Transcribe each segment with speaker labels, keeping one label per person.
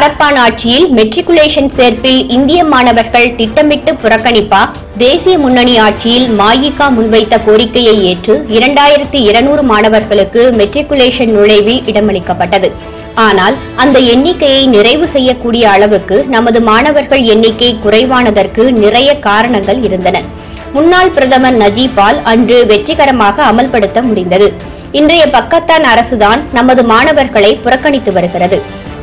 Speaker 1: மாரப்பான் ஆட்சியில் மெட்ரிகுலேஷன் சேர்ப்பில் இந்திய மாணவர்கள் திட்டமிட்டு புறக்கணிப்பா? தேசிய முன்னணி ஆட்சியில் மாயிகா முன்வைத்த கோரிக்கையை ஏற்று இரண்டாயிரத்தி இருநூறு மாணவர்களுக்கு மெட்ரிகுலேஷன் நுழைவில் இடமளிக்கப்பட்டது. ஆனால் அந்த எண்ணிக்கையை நிறைவு செய்யக்கூடிய அளவுக்கு நமது மாணவர்கள் எண்ணிக்கை குறைவானதற்கு நிறைய காரணங்கள் இருந்தன. முன்னாள் பிரதமர் நஜீபால் அன்று வெற்றிகரமாக அமல்படுத்த முடிந்தது. இன்றைய பக்கத்தான் அரசுதான் நமது மாணவர்களை புறக்கணித்து வருகிறது.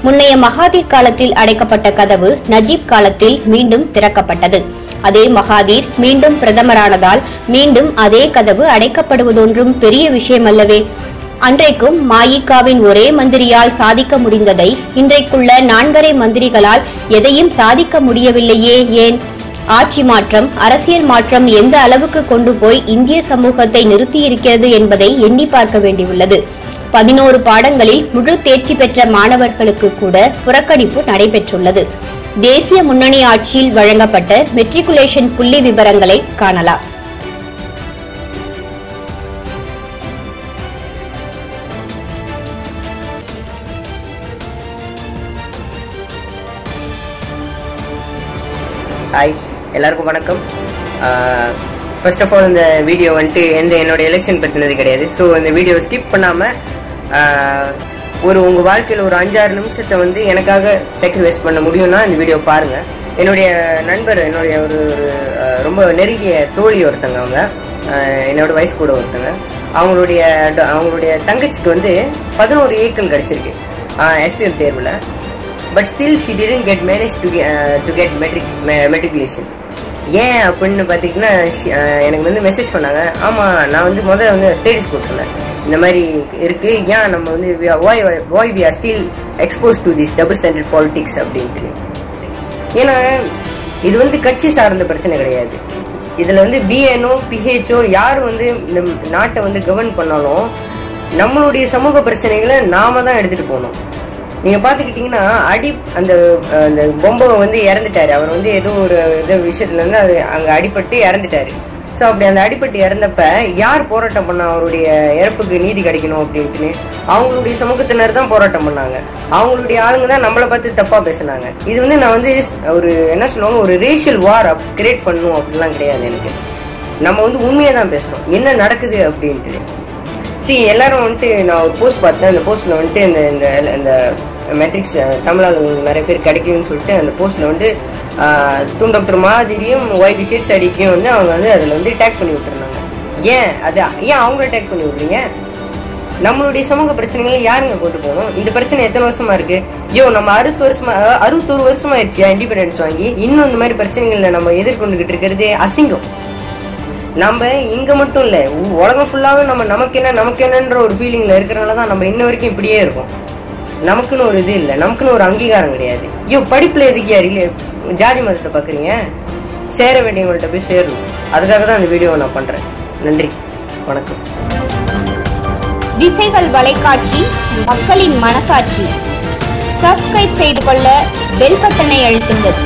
Speaker 1: முன்னைய மகாதீர் காலத்தில் அடைக்கப்பட்ட கதவு நஜீப் காலத்தில் மீண்டும் திறக்கப்பட்டது. அதே மகாதீர் மீண்டும் பிரதமரானதால் மீண்டும் அதே கதவு அடைக்கப்படுவதொன்றும் பெரிய விஷயமல்லவே. அன்றைக்கும் மாயிகாவின் ஒரே மந்திரியால் சாதிக்க முடிந்ததை இன்றைக்குள்ள நான்கரை மந்திரிகளால் எதையும் சாதிக்க முடியவில்லையே ஏன்? ஆட்சி மாற்றம் அரசியல் மாற்றம் எந்த அளவுக்கு கொண்டு போய் இந்திய சமூகத்தை நிறுத்தியிருக்கிறது என்பதை எண்ணி பார்க்க வேண்டியுள்ளது. பதினோரு பாடங்களில் முழு தேர்ச்சி பெற்ற மாணவர்களுக்கு கூட புறக்கணிப்பு நடைபெற்றுள்ளது. தேசிய முன்னணி ஆட்சியில் வழங்கப்பட்ட மெட்ரிகுலேஷன் புள்ளி விவரங்களை காணலாம்.
Speaker 2: ஹாய் எல்லாருக்கும் வணக்கம். ஃபர்ஸ்ட் ஆஃப் ஆல் இந்த வீடியோ வந்துட்டு எந்த என்னோட எலெக்ஷன் பற்றினது கிடையாது. ஸோ இந்த வீடியோ ஸ்கிப் பண்ணாமல் ஒரு உங்கள் வாழ்க்கையில் ஒரு அஞ்சாறு நிமிஷத்தை வந்து எனக்காக சாக்ரிஃபைஸ் பண்ண முடியும்னா இந்த வீடியோ பாருங்கள் என்னுடைய நண்பர் என்னுடைய ஒரு ஒரு ரொம்ப நெருங்கிய தோழி ஒருத்தங்க அவங்க. என்னோட வயசு கூட ஒருத்தங்க. அவங்களுடைய அவங்களுடைய தங்கச்சிக்கு வந்து பதினோரு ஏக்கள் கிடச்சிருக்கு. எஸ்பிஎம் தேர்வில். But still she didn't get manage to to get matric matriculation ஏன் அப்படின்னு பார்த்தீங்கன்னா எனக்கு வந்து மெசேஜ் பண்ணாங்க. ஆமாம் நான் வந்து முதல்ல வந்து ஸ்டேட்டஸ் போட்டிருந்தேன் இந்த மாதிரி இருக்குது ஏன் நம்ம வந்து why why we are still expose to this double standard politics அப்படின்ட்டு. ஏன்னா இது வந்து கட்சி சார்ந்த பிரச்சனை கிடையாது. இதில் வந்து பிஎன்ஓ பிஹெச்ஓ யார் வந்து இந்த நாட்டை வந்து கவர்ன் பண்ணாலும் நம்மளுடைய சமூக பிரச்சனைகளை நாம தான் எடுத்துகிட்டு போகணும். நீங்கள் பார்த்துக்கிட்டிங்கன்னா அடி அந்த அந்த பொம்பை வந்து இறந்துட்டாரு. அவர் வந்து ஏதோ ஒரு இது விஷயத்துல இருந்து அது அங்கே அடிபட்டு இறந்துட்டாரு. ஸோ அப்படி அந்த அடிபட்டு இறந்தப்ப யார் போராட்டம் பண்ணா அவருடைய இறப்புக்கு நீதி கிடைக்கணும் அப்படின்ட்டுன்னு? அவங்களுடைய சமூகத்தினர் தான் போராட்டம் பண்ணாங்க. அவங்களுடைய ஆளுங்க தான் நம்மளை பார்த்து தப்பாக பேசினாங்க. இது வந்து நான் வந்து ஒரு என்ன சொல்லுவாங்க ஒரு ரேஷியல் வார் அப் கிரியேட் பண்ணும் அப்படிலாம் கிடையாது எனக்கு. நம்ம வந்து உண்மையை தான் பேசுகிறோம் என்ன நடக்குது அப்படின்ட்டு சரி எல்லாரும் வந்துட்டு நான் ஒரு போஸ்ட் பார்த்தேன். அந்த போஸ்ட்ல வந்துட்டு இந்த இந்த இந்த மெட்ரிக்ஸ் தமிழால் நிறைய பேர் கிடைக்கலன்னு சொல்லிட்டு அந்த போஸ்ட்ல வந்து தூண் டாக்டர் மாதிரியும் ஒய்பி ஷீட்ஸ் அடிக்கையும் வந்து அவங்க வந்து அதில் வந்து டேக் பண்ணி விட்டுருந்தாங்க. ஏன்? அது ஏன் அவங்கள டேக் பண்ணி விட்றீங்க? நம்மளுடைய சமூக பிரச்சனைகளை யாருங்க கொண்டு போகணும்? இந்த பிரச்சனை எத்தனை வருஷமா இருக்கு? ஐயோ நம்ம அறுபது வருஷமா அறுபத்தொரு வருஷமா ஆயிடுச்சு இண்டிபெண்டன்ஸ் வாங்கி? இன்னும் இந்த மாதிரி பிரச்சனைகளை நம்ம எதிர்கொண்டுகிட்டு இருக்கிறது அசிங்கம். நம்ம இங்க மட்டும் இல்ல உலகம் ஃபுல்லாவே நம்ம நமக்கு என்ன நமக்கு என்னன்ற ஒரு ஃபீலிங்ல இருக்கிறனால தான் நம்ம இன்ன வரைக்கும் இப்படியே இருக்கோம். நமக்குன்னு ஒரு இது இல்லை நமக்குன்னு ஒரு அங்கீகாரம் கிடையாது. ஐயோ படிப்புல எதுக்கு யார் ஜாதி மதத்தை பாக்குறீங்க? சேர வேண்டியவங்கள்ட்ட போய் சேரணும் அதுக்காக தான் இந்த வீடியோவை நான் பண்றேன். நன்றி வணக்கம்.
Speaker 1: திசைகள் வலைக்காட்சி மக்களின் மனசாட்சி. சப்ஸ்கிரைப் செய்து கொள்ள பெல் பட்டனை அழுத்துங்கள்.